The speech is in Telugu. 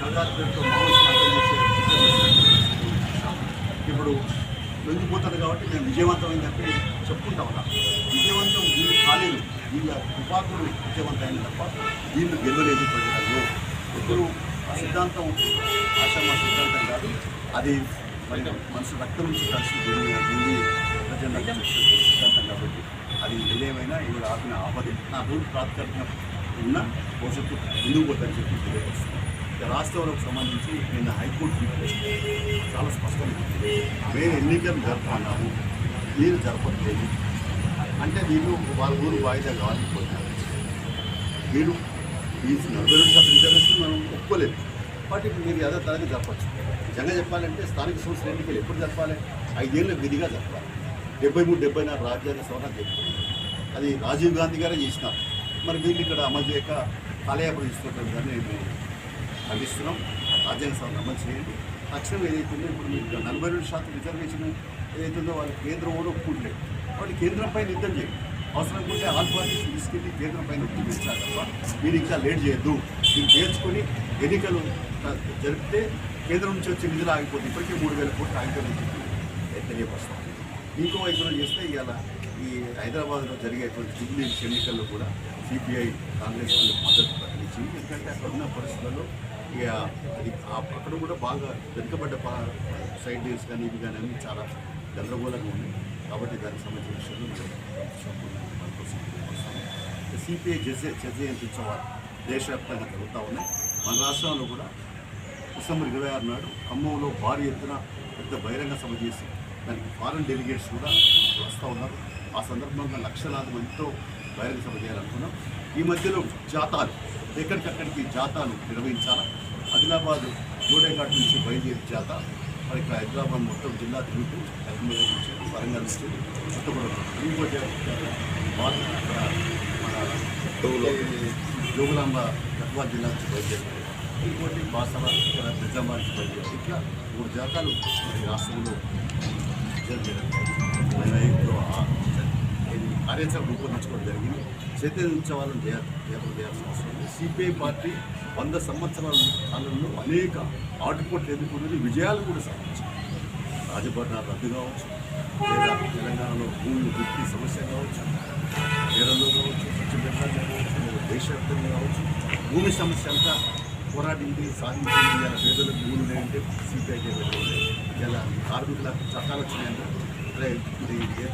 గజరాజ్ పేరుతో ఇప్పుడు లొంగిపోతారు కాబట్టి నేను విజయవంతమైన చెప్పి చెప్పుకుంటా ఉన్నా. విజయవంతం వీళ్ళు కాలేదు. వీళ్ళ తుపాకులు విజయవంతమైన తప్ప వీళ్ళు గెలవలేదు ప్రజలు ఎప్పుడు ఆ సిద్ధాంతం ఆశ్రమ సిద్ధాంతం కాదు అది మరి మనసు రక్తం నుంచి కలిసి దీన్ని ప్రజల సిద్ధాంతం కాబట్టి అది విలేమైనా ఇవి ఆపిన ఆపది నా రోజు ప్రాతిపదికన ఉన్న భవిష్యత్తు ముందుకు పోతారని చెప్పి తెలియజేస్తుంది ఇక రాష్ట్రంలో సంబంధించి నిన్న హైకోర్టు చాలా స్పష్టంగా మేము ఎన్నికలు జరుపుకున్నాము మీరు జరపట్లేదు. అంటే వీళ్ళు వాళ్ళ ఊరు వాయిదా కావాలనుకుంటున్నారు మీరు ఈ నలభై రెండు శాతం రిజర్వేషన్ మనం ఒప్పుకోలేదు. బట్ ఇప్పుడు మీరు ఏదో తరగతి జరపచ్చు. నిజంగా చెప్పాలంటే స్థానిక సంస్థల ఎన్నికలు ఎప్పుడు జరపాలి? ఐదేళ్ళు విధిగా జరపాలి. డెబ్బై మూడు డెబ్బై నాలుగు రాజ్యాంగ సవరణ చెప్పారు అది రాజీవ్ గాంధీ గారే చేసినారు. మరి వీళ్ళు ఇక్కడ అమలు చేయక కాలయాపన తీసుకుంటారు కానీ ఖండిస్తున్నాం. రాజ్యాంగ సవరణ అమలు చేయండి. తక్షణం ఏదైతుందో ఇప్పుడు మీకు నలభై రెండు శాతం రిజర్వేషన్ ఏదైతుందో వాళ్ళు కేంద్రం కూడా ఒప్పుకుంటలేదు. కాబట్టి కేంద్రం పైన యుద్ధం చేయండి. అవసరం ఉంటే ఆల్ పార్టీస్ తీసుకెళ్ళి కేంద్రం పైన ఒత్తిడి తప్ప మీరు ఇంకా లేట్ చేయొద్దు. మీరు నేర్చుకొని ఎన్నికలు జరిపితే కేంద్రం నుంచి వచ్చే నిధులు ఆగిపోతుంది ఇప్పటికే మూడు వేల కోట్లు ఆగిపోయింది చెప్పి తెలియపరుస్తాం. ఇంకో వైపున చేస్తే ఇవాళ ఈ హైదరాబాద్లో జరిగేటువంటి జూబ్లీ ఎన్నికల్లో కూడా సిపిఐ కాంగ్రెస్ వాళ్ళు మద్దతు ప్రకటించింది. ఎందుకంటే అక్కడ ఉన్న పరిస్థితుల్లో ఇక అది అక్కడ కూడా బాగా వెనుకబడ్డ సైడ్ డేస్ కానీ ఇవి కానీ అన్నీ చాలా గందరగోళంగా ఉన్నాయి. కాబట్టి దానికి సంబంధించిన విషయంలో మనం మన కోసం తెలియపరుస్తాము. ఇక సిపిఐ జెజే దేశవ్యాప్తంగా జరుగుతూ ఉన్నాయి. మన రాష్ట్రంలో కూడా డిసెంబర్ ఇరవై ఆరు నాడు ఖమ్మంలో భారీ ఎత్తున పెద్ద బహిరంగ సభ చేసి దానికి ఫారెన్ డెలిగేట్స్ కూడా వస్తూ ఉన్నారు. ఆ సందర్భంగా లక్షలాది మందితో బహిరంగ సభ చేయాలనుకున్నాం. ఈ మధ్యలో జాతాలు ఎక్కడికక్కడికి జాతాలు నిర్వహించాలా? ఆదిలాబాద్ జోడేఘాట్ నుంచి బయలుదేరి చేత మరి ఇక్కడ హైదరాబాద్ మొత్తం జిల్లా తిరుగుతూ కరీంనగర్ నుంచి వరంగల్ నుంచి కొత్తగూడెం ఇంకో వాళ్ళు ఇక్కడ జోగులాంబ గద్వాల జిల్లా నుంచి బయలుదేరారు. ఇంకోటి బాసవ ఇక్కడ నిజామాబాద్ నుంచి బయలుదేరారు. ఇట్లా మూడు జాతాలు రాష్ట్రంలో జరిగారు కార్యాచరణ రూపొందించుకోవడం జరిగింది. చైతన్య ఉత్సవాలను చేపలు చేయాల్సిన అవసరం ఉంది సిపిఐ పార్టీ వంద సంవత్సరాల కాలంలో అనేక ఆటుపోట్లు ఎదుర్కొన్నది విజయాలు కూడా సాధించింది రాజభరణాలు రద్దు కావచ్చు లేదా తెలంగాణలో భూమి వృత్తి సమస్య కావచ్చు కేరళలో కావచ్చు పశ్చిమ బెంగాల్ కావచ్చు లేదా దేశవ్యాప్తంగా కావచ్చు భూమి సమస్య అంతా పోరాడింది సాధించింది ఇలా పేదలకు భూములు లేదంటే సిపిఐ ఇలా కార్మికుల చట్టాలు వచ్చినాయంటే ఇది